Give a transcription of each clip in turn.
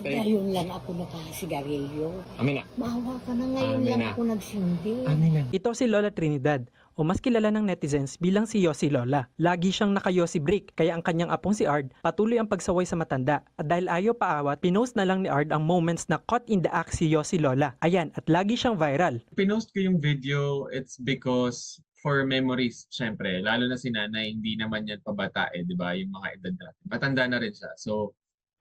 patay. Ngayon lang ako nakasigarilyo. Amin na. Maawa ka na ngayon Amin lang na. ako nagsindi. Amin na. Ito si Lola Trinidad o mas kilala ng netizens bilang si Yossi Lola. Lagi siyang naka-Yossi break kaya ang kanyang apong si Ard patuloy ang pagsaway sa matanda. At dahil ayaw paawat, pinost na lang ni Ard ang moments na caught in the act si Yossi Lola. Ayan, at lagi siyang viral. Pinost ko yung video, it's because for memories, syempre. Lalo na si nanay, hindi naman yan pabata eh, di ba? Yung mga edad natin. Matanda na rin siya. So,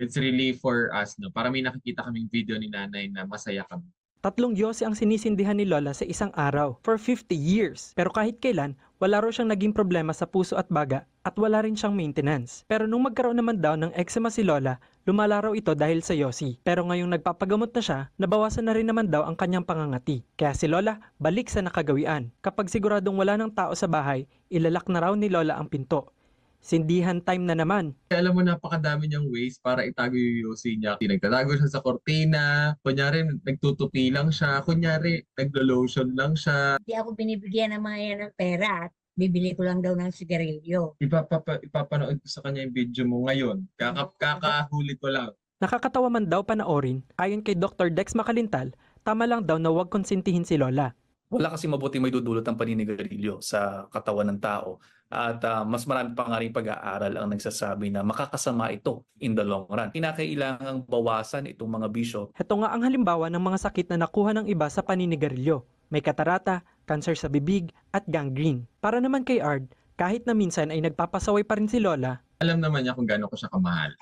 it's really for us, no? Para may nakikita kaming video ni nanay na masaya kami. Tatlong Yossi ang sinisindihan ni Lola sa isang araw for 50 years. Pero kahit kailan, wala raw siyang naging problema sa puso at baga at wala rin siyang maintenance. Pero nung magkaroon naman daw ng eczema si Lola, lumala raw ito dahil sa Yossi. Pero ngayong nagpapagamot na siya, nabawasan na rin naman daw ang kanyang pangangati. Kaya si Lola, balik sa nakagawian. Kapag siguradong wala ng tao sa bahay, ilalak na raw ni Lola ang pinto. Sindihan time na naman. Kaya alam mo, napakadami niyang ways para itago yung yosi niya. Nagtatago siya sa kortina. Kunyari, nagtutupi lang siya. Kunyari, naglo-lotion lang siya. Hindi ako binibigyan ng mga yan ng pera at bibili ko lang daw ng sigarilyo. Ipapapa, ipapanood ko sa kanya yung video mo ngayon. Kaka, kakahuli ko lang. Nakakatawa man daw panoorin, ayon kay Dr. Dex Makalintal, tama lang daw na huwag konsintihin si Lola. wala kasi mabuti may dudulot ang paninigarilyo sa katawan ng tao. At ah, mas marami pa nga rin pag-aaral ang nagsasabi na makakasama ito in the long run. Kinakailangang bawasan itong mga bisyo Ito nga ang halimbawa ng mga sakit na nakuha ng iba sa paninigarilyo. May katarata, kanser sa bibig, at gangrene. Para naman kay Ard, kahit na minsan ay nagpapasaway pa rin si Lola, alam naman niya kung gaano ko siya kamahal.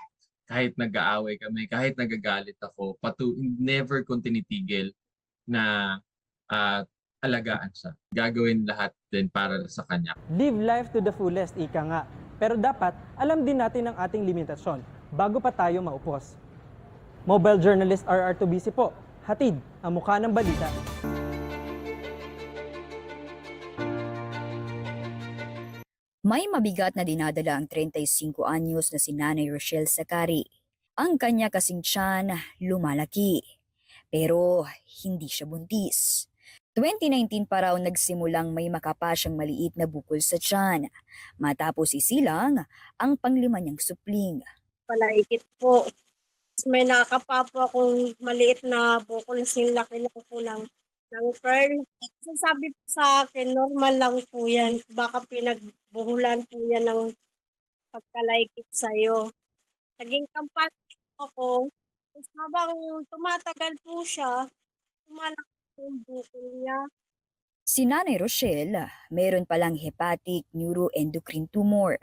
Kahit nag-aaway kami, kahit nagagalit ako, patu never kong tinitigil na ah, alagaan siya. Gagawin lahat din para sa kanya. live life to the fullest, ika nga. Pero dapat, alam din natin ang ating limitasyon bago pa tayo maupos. Mobile journalist RR Tubisi po, hatid ang mukha ng balita. May mabigat na dinadala ang 35 anyos na si Nanay Rochelle Sakari. Ang kanya kasing tiyan lumalaki. Pero hindi siya buntis. 2019 pa raw nagsimulang may makapa siyang maliit na bukol sa tiyan. Matapos isilang ang panglima niyang supling. palaikit po. May nakakapa po akong maliit na bukol sin laki lang po ng, ng pearl. So sabi po sa akin, normal lang po yan. Baka pinagbuhulan po yan ng pagkalaikit sa'yo. Naging kampante ako. Habang tumatagal po siya, tumalaki po yung bukol niya. Si Nanay Rochelle, meron palang hepatic neuroendocrine tumor.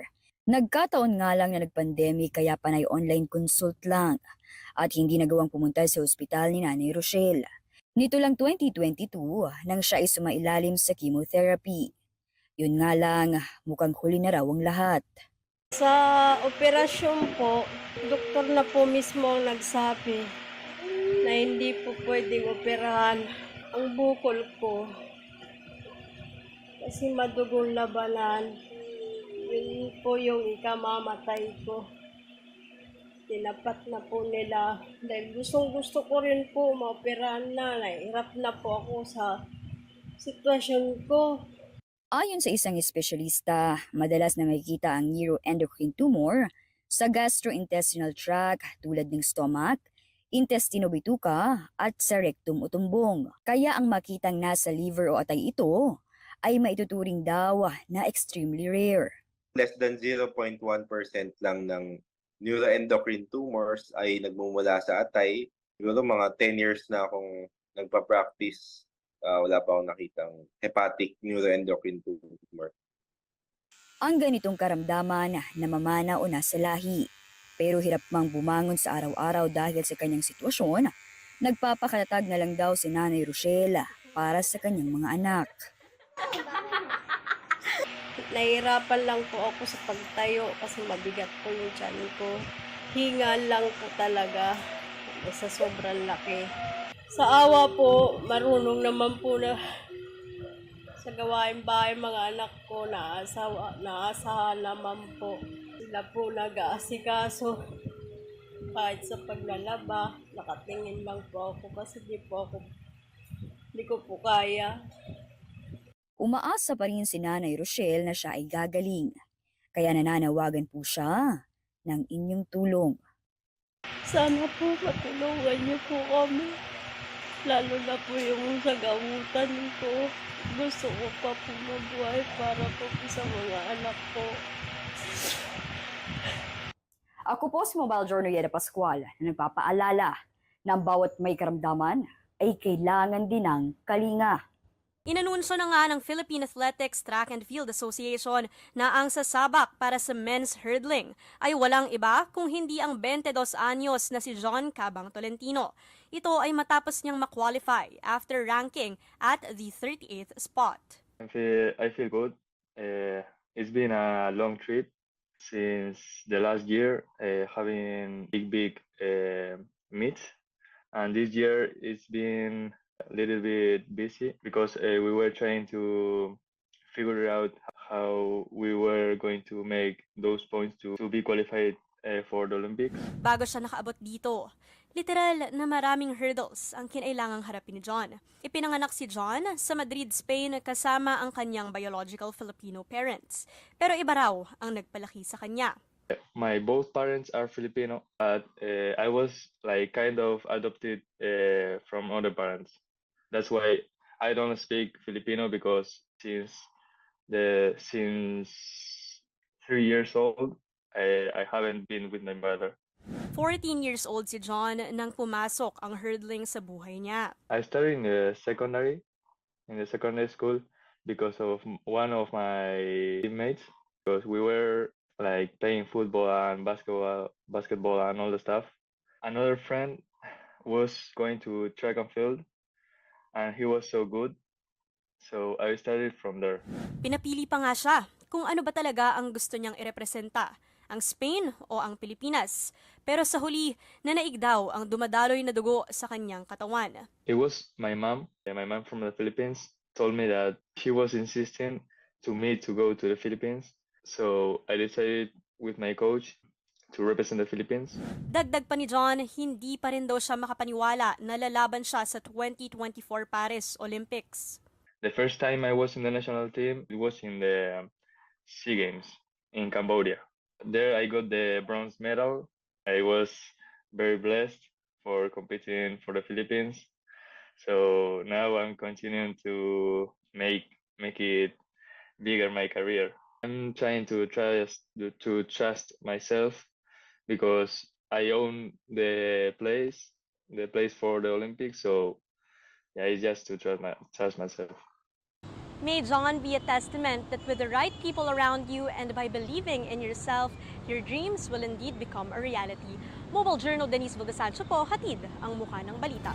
Nagkataon nga lang na nagpandemic kaya panay online consult lang at hindi nagawang pumunta sa ospital ni Nanay Rochelle. Nito lang 2022 nang siya ay sumailalim sa chemotherapy. Yun nga lang, mukhang huli na raw ang lahat. Sa operasyon po, doktor na po mismo ang nagsabi na hindi po pwedeng operahan ang bukol ko. Kasi madugong labanan. Yun po yung ikamamatay ko. Tinapat na po nila. Dahil gustong gusto ko rin po maoperahan na. Nahirap na po ako sa sitwasyon ko. Ayon sa isang espesyalista, madalas na makikita ang neuroendocrine tumor sa gastrointestinal tract tulad ng stomach, intestino bituka at sa rectum o tumbong. Kaya ang makitang nasa liver o atay ito ay maituturing daw na extremely rare. less than 0.1% lang ng neuroendocrine tumors ay nagmumula sa atay. Siguro mga 10 years na akong nagpa-practice, ah, wala pa akong nakitang hepatic neuroendocrine tumor. Ang ganitong karamdaman namamana o nasa lahi. Pero hirap mang bumangon sa araw-araw dahil sa kanyang sitwasyon, nagpapakatatag na lang daw si Nanay Rochelle para sa kanyang mga anak. Nahirapan lang po ako sa pagtayo kasi mabigat po yung tiyan ko. Hinga lang po talaga sa sobrang laki. Sa awa po, marunong naman po na sa gawain bahay mga anak ko naasawa, naasahan naman po. Sila po nag-aasikaso kahit sa paglalaba, nakatingin lang po ako kasi di po ako, di ko po kaya. Umaasa pa rin si Nanay Rochelle na siya ay gagaling. Kaya nananawagan po siya ng inyong tulong. Sana po matulungan niyo po kami. Lalo na po yung sa gamutan ko. Gusto ko pa po mabuhay para po sa mga anak ko. Ako po si Mobile Journal Yeda Pascual na nagpapaalala na ang bawat may karamdaman ay kailangan din ng kalinga. Inanunsyo na nga ng Philippine Athletics Track and Field Association na ang sasabak para sa men's hurdling ay walang iba kung hindi ang 22 anyos na si John Cabang Tolentino. Ito ay matapos niyang makwalify after ranking at the 38th spot. I feel I feel good. Uh, it's been a long trip since the last year, uh, having big big uh, meets, and this year it's been a little bit busy because uh, we were trying to figure out how we were going to make those points to, to be qualified uh, for the Olympics. Bago siya nakaabot dito, literal na maraming hurdles ang kinailangang harapin ni John. Ipinanganak si John sa Madrid, Spain kasama ang kanyang biological Filipino parents. Pero iba raw ang nagpalaki sa kanya. my both parents are Filipino, but uh, I was like kind of adopted uh, from other parents. That's why I don't speak Filipino because since the since three years old, I I haven't been with my mother. 14 years old si John nang pumasok ang hurdling sa buhay niya. I started in the secondary, in the secondary school, because of one of my teammates. Because we were like playing football and basketball, basketball and all the stuff. Another friend was going to track and field, and he was so good. So I started from there. Pinapili pa nga siya kung ano ba talaga ang gusto niyang irepresenta, ang Spain o ang Pilipinas. Pero sa huli, nanaig daw ang dumadaloy na dugo sa kanyang katawan. It was my mom, my mom from the Philippines, told me that she was insisting to me to go to the Philippines. So I decided with my coach to represent the Philippines. Dagdag pa ni John, hindi pa rin daw siya makapaniwala na lalaban siya sa 2024 Paris Olympics. The first time I was in the national team, it was in the um, SEA Games in Cambodia. There I got the bronze medal. I was very blessed for competing for the Philippines. So now I'm continuing to make make it bigger my career. I'm trying to trust to trust myself because I own the place, the place for the Olympics. So yeah, it's just to trust my trust myself. May John be a testament that with the right people around you and by believing in yourself, your dreams will indeed become a reality. Mobile Journal Denise Valdesancho po, hatid ang mukha ng balita.